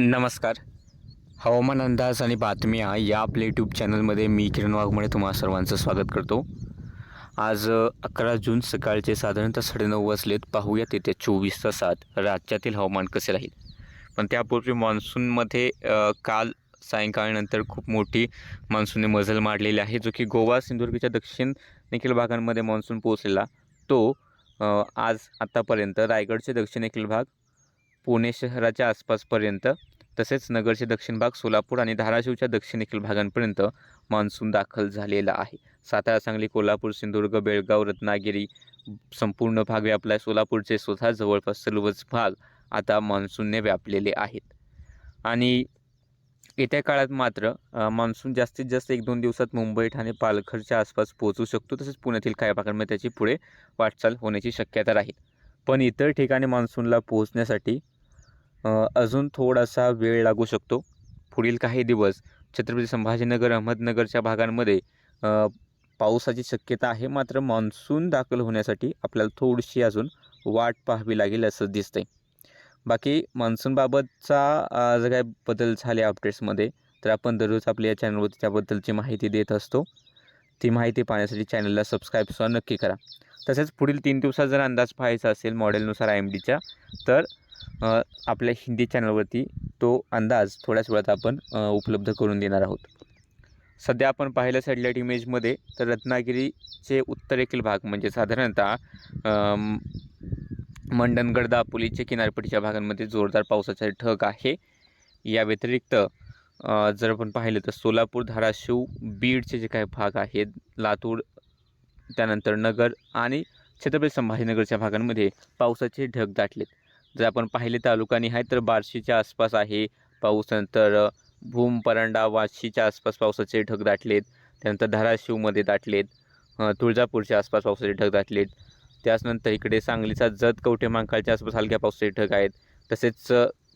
नमस्कार. हवामान अंदाज आणि बातम्या या आपल्या यूट्यूब चॅनलमध्ये मी किरण वाघमोडे तुम्हा सर्वांचं स्वागत करतो. आज अकरा जून सकाळचे साधारणतः साडेनऊ वाजलेत. पाहूयात येत्या चोवीस तासात राज्यातील हवामान कसे राहील. पण त्यापूर्वी मान्सूनमध्ये काल सायंकाळनंतर खूप मोठी मान्सूनने मजल मारलेली आहे जो की गोवा सिंधुदुर्गच्या दक्षिण देखील भागांमध्ये मान्सून पोहोचलेला. तो आज आत्तापर्यंत रायगडचे दक्षिणेकडील भाग पुणे शहराच्या आसपासपर्यंत तसेच नगरचे दक्षिण भाग सोलापूर आणि धाराशिवच्या दक्षिणेकडील भागांपर्यंत मान्सून दाखल झालेला आहे. सातारा सांगली कोल्हापूर सिंधुदुर्ग बेळगाव रत्नागिरी संपूर्ण भाग व्यापला आहे सोलापूरचे स्वतः जवळपास सर्वच भाग आता मान्सूनने व्यापलेले आहेत. आणि येत्या काळात मात्र मान्सून जास्तीत जास्त एक दोन दिवसात मुंबई ठाणे पालघरच्या आसपास पोहोचू शकतो. तसेच पुण्यातील काही भागांमध्ये त्याची पुढे वाटचाल होण्याची शक्यता राहील. पण इतर ठिकाणी मान्सूनला पोहोचण्यासाठी अजून थोडासा वेळ लागू शकतो. पुढील काही दिवस छत्रपती संभाजीनगर अहमदनगरच्या भागांमध्ये पावसाची शक्यता आहे. मात्र मान्सून दाखल होण्यासाठी आपल्याला थोडीशी अजून वाट पाहावी लागेल असं दिसतंय. बाकी मान्सूनबाबतचा जर काय बदल झाले अपडेट्समध्ये तर आपण दररोज आपल्या या चॅनलवरती त्याबद्दलची माहिती देत असतो. ती माहिती पाहण्यासाठी चॅनलला सबस्क्राईबसुद्धा नक्की करा. तसेच पुढील तीन दिवसात जर अंदाज पाहायचा असेल मॉडेलनुसार आय एम डीच्या तर आपल्या हिंदी चॅनलवरती तो अंदाज थोड्याच वेळात आपण उपलब्ध करून देणार आहोत. सध्या आपण पाहिलं सॅटेलाईट इमेजमध्ये तर रत्नागिरीचे उत्तरेतील भाग म्हणजे साधारणतः अम, मंडणगड दापोलीचे किनारपट्टीच्या भागांमध्ये जोरदार पावसाचे ढग आहे. या व्यतिरिक्त जर आपण पाहिलं तर सोलापूर धाराशिव बीडचे जे काही भाग आहेत लातूर त्यानंतर नगर आणि छत्रपती संभाजीनगरच्या भागांमध्ये पावसाचे ढग दाटलेत जर आपण पाहिले तालुकानी आहे तर बार्शीच्या आसपास आहे. पाऊस नंतर भूम परांडा वाशीच्या आसपास पावसाचे ढग दाटलेत. त्यानंतर धाराशिवमध्ये दाटलेत. तुळजापूरच्या आसपास पावसाचे ढग दाटलेत. त्याचनंतर इकडे सांगलीचा जत कवठे मांकाळच्या आसपास हलक्या पावसाचे ढग आहेत. तसेच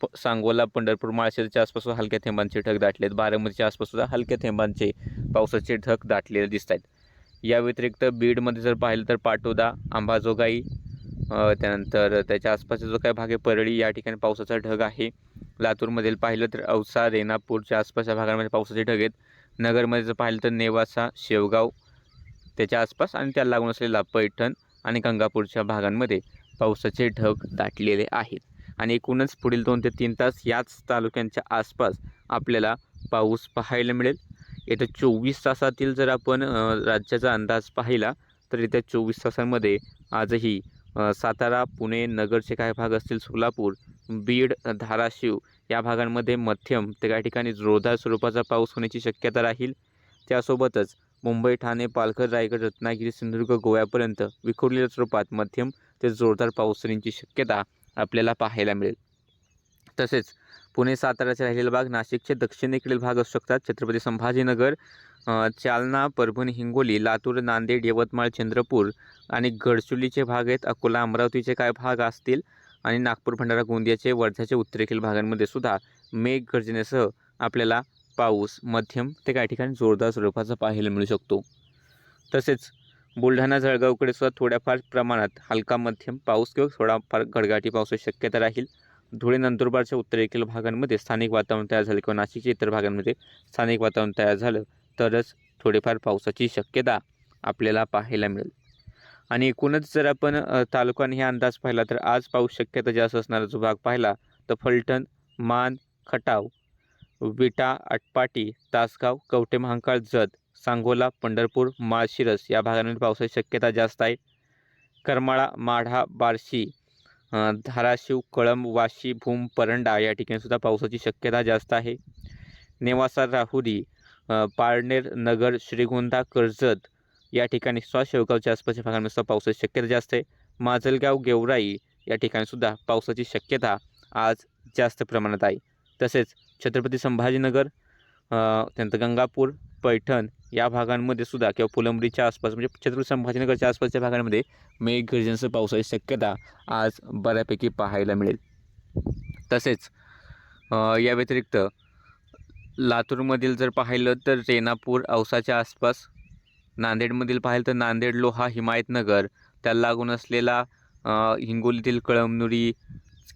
प सांगोला पंढरपूर माळशेरच्या आसपास हलक्या थेंबांचे ढग दाटलेत. बारामतीच्या आसपास सुद्धा हलक्या थेंबांचे पावसाचे ढग दाटलेले दिसत आहेत या व्यतिरिक्त बीडमध्ये जर पाहिलं तर पाटोदा अंबाजोगाई त्यानंतर त्याच्या आसपासचा जो काही भाग आहे परळी या ठिकाणी पावसाचा ढग आहे. लातूरमधील पाहिलं तर औसा रेणापूरच्या आसपासच्या भागांमध्ये पावसाचे ढग आहेत. नगरमध्ये जर पाहिलं तर नेवासा शेवगाव त्याच्या आसपास आणि त्याला लागून असलेला पैठण आणि गंगापूरच्या भागांमध्ये पावसाचे ढग दाटलेले आहेत. आणि एकूणच पुढील दोन ते तीन तास याच तालुक्यांच्या आसपास आपल्याला पाऊस पाहायला मिळेल. येत्या चोवीस तासातील जर आपण राज्याचा अंदाज पाहिला तर येत्या चोवीस तासांमध्ये आजही सातारा पुणे नगरचे काही भाग असतील सोलापूर बीड धाराशिव या भागांमध्ये मध्यम ते काही ठिकाणी जोरदार स्वरूपाचा पाऊस होण्याची शक्यता राहील. त्यासोबतच मुंबई ठाणे पालघर रायगड रत्नागिरी सिंधुदुर्ग गोव्यापर्यंत विखुरलेल्या स्वरूपात मध्यम ते जोरदार पाऊस होण्याची शक्यता आपल्याला पाहायला मिळेल. तसेच पुणे साताराचे राहिलेला भाग नाशिकचे दक्षिणेकडील भाग असू शकतात. छत्रपती संभाजीनगर चालना जालना परभणी हिंगोली लातूर नांदेड यवतमाळ चंद्रपूर आणि गडचुलीचे भाग आहेत. अकोला अमरावतीचे काय भाग असतील आणि नागपूर भंडारा गोंदियाचे वर्ध्याचे उत्तरेकडील भागांमध्ये सुद्धा मेघ गर्जनेसह आपल्याला पाऊस मध्यम ते काही ठिकाणी जोरदार स्वरूपाचा पाहायला मिळू शकतो. तसेच बुलढाणा जळगावकडे सुद्धा थोड्याफार प्रमाणात हलका मध्यम पाऊस किंवा थोडाफार गडगाटी पावसाची शक्यता राहील. धुळे नंदुरबारच्या उत्तरेकडील भागांमध्ये स्थानिक वातावरण तयार झालं किंवा नाशिकच्या इतर भागांमध्ये स्थानिक वातावरण तयार झालं तरच थोडेफार पावसाची शक्यता आपल्याला पाहायला मिळेल. आणि एकूणच जर आपण अ, हे अंदाज पाहिला तर आज पाऊस शक्यता जास्त असणारा जो भाग पाहिला तर फलटण मान खटाव विटा अटपाटी तासगाव कवठे महांकाळ जत सांगोला पंढरपूर माळशिरस या भागांमध्ये पावसाची शक्यता जास्त आहे. करमाळा माढा बार्शी धाराशिव कळंब वाशी भूम परंडा या ठिकाणी सुद्धा पावसाची शक्यता जास्त आहे. नेवासा राहुरी पाळनेर पारनेर नगर श्रीगोंदा कर्जत या ठिकाणी सुद्धा शेवगावच्या आसपासच्या भागांमध्ये सुद्धा पावसाची शक्यता जास्त आहे. माजलगाव गेवराई या ठिकाणी सुद्धा पावसाची शक्यता आज जास्त प्रमाणात आहे. तसेच छत्रपती संभाजीनगर त्यानंतर गंगापूर पैठण या भागांमध्ये सुद्धा किंवा फुलंबरीच्या आसपास म्हणजे छत्रपती संभाजीनगरच्या आसपासच्या भागांमध्ये मेघगर्जनेसह पावसाची शक्यता आज बऱ्यापैकी पाहायला मिळेल. तसेच या व्यतिरिक्त लातूरमधील जर पाहिलं तर रेणापूर औसाच्या आसपास नांदेडमधील पाहिलं तर नांदेड लोहा हिमायतनगर त्याला लागून असलेला हिंगोलीतील कळमनुरी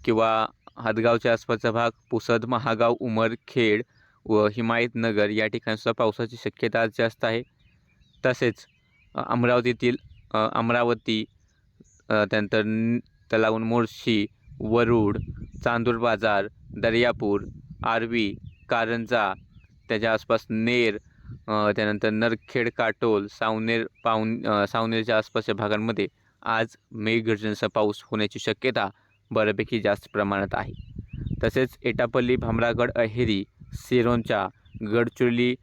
किंवा हदगावच्या आसपासचा भाग पुसद महागाव उमरखेड व हिमायतनगर या ठिकाणी सुद्धा पावसाची शक्यता जास्त आहे. तसेच अमरावतीतील अमरावती त्यानंतर तलावून मोर्शी वरुड चांदूर बाजार दर्यापूर आर्वी कारंजा त्याच्या आसपास नेर त्यानंतर नरखेड काटोल सावनेर पाऊन सावनेरच्या आसपासच्या भागांमध्ये आज मेघगर्जनेचा पाऊस होण्याची शक्यता बऱ्यापैकी जास्त प्रमाणात आहे. तसेच एटापल्ली भामरागड अहेरी सिरोंचा गडचिरोली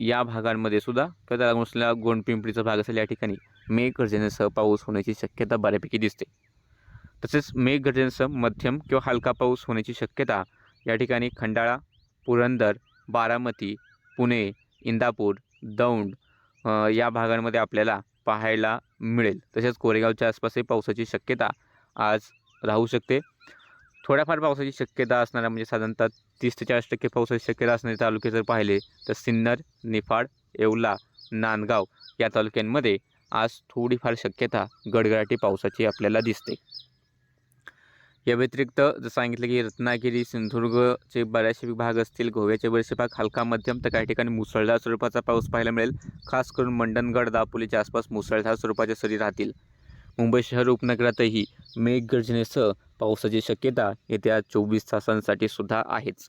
या भागांमध्ये सुद्धा किंवा त्याला असलेला गोंडपिंपरीचा भाग असेल या ठिकाणी. मेघगर्जनेसह पाऊस होण्याची शक्यता बऱ्यापैकी दिसते. तसेच मेघगर्जनेसह मध्यम किंवा हलका पाऊस होण्याची शक्यता या ठिकाणी खंडाळा पुरंदर बारामती पुणे इंदापूर दौंड या भागांमध्ये आपल्याला पाहायला मिळेल. तसेच कोरेगावच्या आसपासही पावसाची शक्यता आज राहू शकते. थोड्याफार पावसाची शक्यता असणारा म्हणजे साधारणतः तीस ते चाळीस टक्के पावसाची शक्यता असणारे तालुके जर पाहिले तर सिन्नर निफाड येवला नांदगाव या तालुक्यांमध्ये आज थोडीफार शक्यता गडगडाटी पावसाची आपल्याला दिसते. या व्यतिरिक्त जर सांगितलं की रत्नागिरी सिंधुदुर्गचे बऱ्याचशे भाग असतील गोव्याचे बरेचसे भाग हलका मध्यम तर काही ठिकाणी मुसळधार स्वरूपाचा पाऊस पाहायला मिळेल. खास करून मंडणगड दापोलीच्या आसपास मुसळधार स्वरूपाच्या सरी राहतील. मुंबई शहर उपनगरातही मेघगर्जनेसह पावसाची शक्यता येत्या चोवीस तासांसाठी सुद्धा आहेच.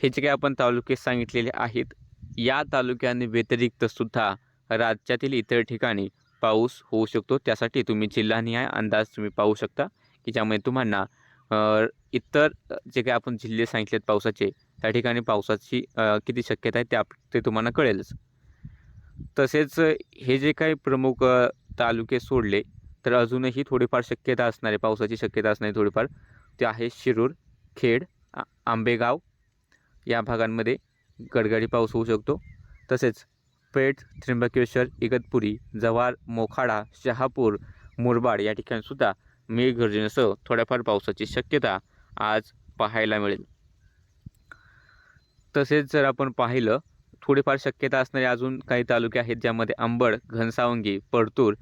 हे जे काही आपण तालुके सांगितलेले आहेत या तालुक्यांनी व्यतिरिक्त सुद्धा राज्यातील इतर ठिकाणी पाऊस होऊ शकतो. त्यासाठी तुम्ही जिल्हानिहाय अंदाज तुम्ही पाहू शकता की ज्यामुळे तुम्हाला इतर जे काही आपण जिल्हे सांगितलेत पावसाचे त्या ठिकाणी पावसाची किती शक्यता आहे ते आप ते तुम्हाला कळेलच. तसेच हे जे काही प्रमुख तालुके सोडले तर अजूनही थोडीफार शक्यता असणारे पावसाची शक्यता असणारी थोडीफार ते आहे शिरूर खेड आंबेगाव. या भागांमध्ये गडगडी पाऊस होऊ शकतो. तसेच पेठ त्र्यंबकेश्वर इगतपुरी जव्हार मोखाडा शहापूर मुरबाड या ठिकाणीसुद्धा मेघगर्जनेसह थोड्याफार पावसाची शक्यता आज पाहायला मिळेल. तसेच जर आपण पाहिलं थोडीफार शक्यता असणारे अजून काही तालुके आहेत ज्यामध्ये अंबड घनसावंगी परतूर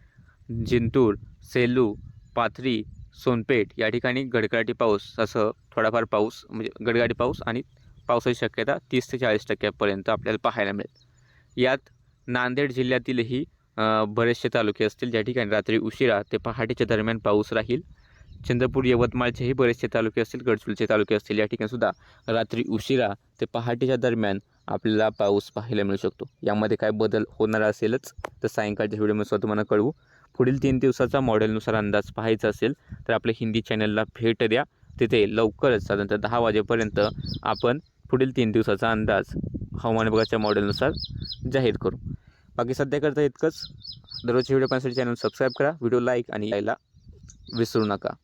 जिंतूर सेलू पाथरी सोनपेठ या ठिकाणी गडगडाटी पाऊस असं थोडाफार पाऊस म्हणजे गडगडाटी पाऊस आणि पावसाची शक्यता तीस ते चाळीस टक्क्यापर्यंत आपल्याला पाहायला मिळेल. यात नांदेड जिल्ह्यातीलही बरेचसे तालुके असतील ज्या ठिकाणी रात्री उशिरा ते पहाटेच्या दरम्यान पाऊस राहील. चंद्रपूर यवतमाळचेही बरेचसे तालुके असतील गडचुलचे तालुके असतील या ठिकाणी सुद्धा रात्री उशिरा ते पहाटेच्या दरम्यान आपल्याला पाऊस पाहायला मिळू शकतो. यामध्ये काय बदल होणार असेलच तर सायंकाळच्या व्हिडिओमध्ये स्वतः तुम्हाला कळवू. पुढील तीन दिवसाचा मॉडेलनुसार अंदाज पाहायचा असेल तर आपल्या हिंदी चॅनलला भेट द्या. तिथे लवकरच साधारणतः दहा वाजेपर्यंत आपण पुढील तीन दिवसाचा अंदाज हवामान विभागाच्या मॉडेलनुसार जाहीर करू. बाकी सध्याकरता इतकंच. दररोजचे व्हिडिओ पाहण्यासाठी चॅनल सबस्क्राईब करा. व्हिडिओ लाईक आणि यायला विसरू नका.